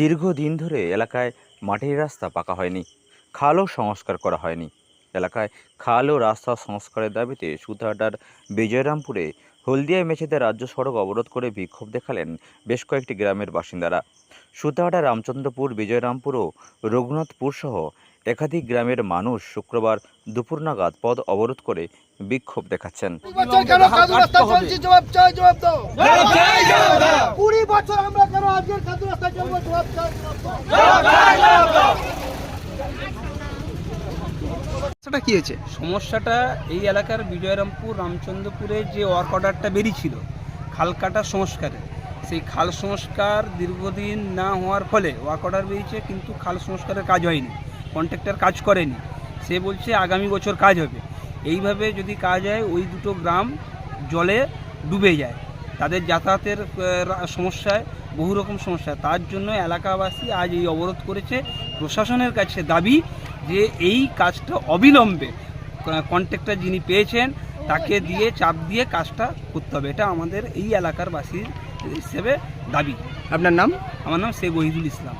দীর্ঘদিন ধরে এলাকায় মাটির রাস্তা পাকা হয়নি, খালও সংস্কার করা হয়নি। এলাকায় খাল ও রাস্তা সংস্কারের দাবিতে সুতাহাটার বিজয়রামপুরে হলদিয়া মেছেতে রাজ্য সড়ক অবরোধ করে বিক্ষোভ দেখালেন বেশ কয়েকটি গ্রামের বাসিন্দারা। সুতাহাটা রামচন্দ্রপুর, বিজয়রামপুর ও রঘুনাথপুর সহ একাধিক গ্রামের মানুষ শুক্রবার দুপুর নাগাদ পথ অবরোধ করে বিক্ষোভ দেখাচ্ছেন। বছর কেন কাদু রাস্তা চলছে? জবাব চাই জবাব দাও। কুড়ি বছর আমরা কেন আজকের কাদু রাস্তা চলবো? জবাব চাই জবাব দাও। সমস্যাটা কি হয়েছে? সমস্যাটা এই এলাকার বিজয়রামপুর রামচন্দ্রপুরে যে ওয়ার্ক অর্ডারটা বেরিয়েছিল খাল কাটার সংস্কারে। সেই খাল সংস্কার দীর্ঘদিন না হওয়ার ফলে ওয়ার্ক অর্ডার বেরিয়েছে কিন্তু খাল সংস্কারের কাজ হয়নি। কন্ট্রাক্টর কাজ করেনি সে বলছে আগামী বছর কাজ হবে। এইভাবে যদি কাজ হয় ওই দুটো গ্রাম জলে ডুবে যায়। তাদের যাতায়াতের সমস্যায় বহু রকম সমস্যা। তার জন্য এলাকাবাসী আজ এই অবরোধ করেছে। প্রশাসনের কাছে দাবি যে এই কাজটা অবিলম্বে কন্ট্রাক্টর যিনি পেয়েছেন তাকে দিয়ে চাপ দিয়ে কাজটা করতে হবে। এটা আমাদের এই এলাকার বাসীর হিসেবে দাবি। আপনার নাম? আমার নাম শেখ ওহিদুল ইসলাম।